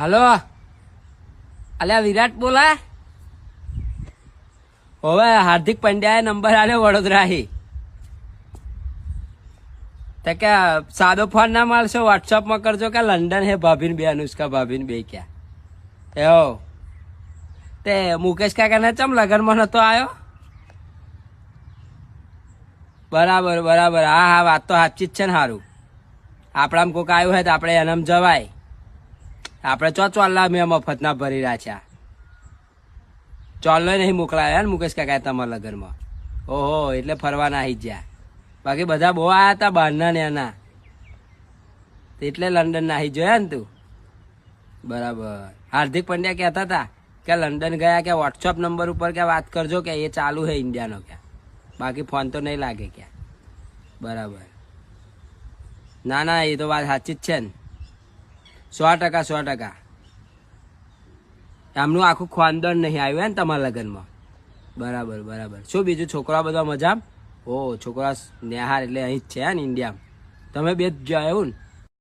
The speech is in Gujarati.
હલો. અલ્યા, વિરાટ બોલા? હવે હાર્દિક પંડ્યાએ નંબર આલ્યો વડોદરાથી. તો કે, સાદો ફોન ના મારશો વોટ્સઅપમાં કરજો કે લંડન હે ભાભીન બે, અનુષ્કા ભાભીન બે ક્યાં? એવો. તે મુકેશ કાકાને ચમ લગનમાં નતો આવ્યો બરાબર બરાબર. હા હા, વાત તો સાચી જ છે ને સારું આપણામાં કોઈક આવ્યું હોય તો આપણે એનામ જવાય. આપણે ચો ચોલ્લા મેં મફતના ભરી રહ્યા છે ચોલ્લો નહીં મોકલાયો ને મુકેશ કાકા તમારા લગનમાં. ઓહો, એટલે ફરવાના આવી જ્યા બાકી બધા બહુ આવ્યા હતા બહારના ને એના. એટલે લંડન નાહી જોયા ને તું. બરાબર. હાર્દિક પંડ્યા કહેતા હતા કે લંડન ગયા કે વોટ્સઅપ નંબર ઉપર કે વાત કરજો કે એ ચાલુ છે ઇન્ડિયાનો કે બાકી ફોન તો નહીં લાગે કે બરાબર. ના ના, એ તો વાત સાચી જ છે ને. સો ટકા સો ટકા. એમનું આખું ખાનદાન નહીં આવ્યું ને તમારા લગ્નમાં. બરાબર બરાબર. શું બીજું, છોકરા બધા મજા ઓ, છોકરા નેહાર એટલે અહીં જ છે ને ઇન્ડિયામાં તમે બે જ જો એવું ને?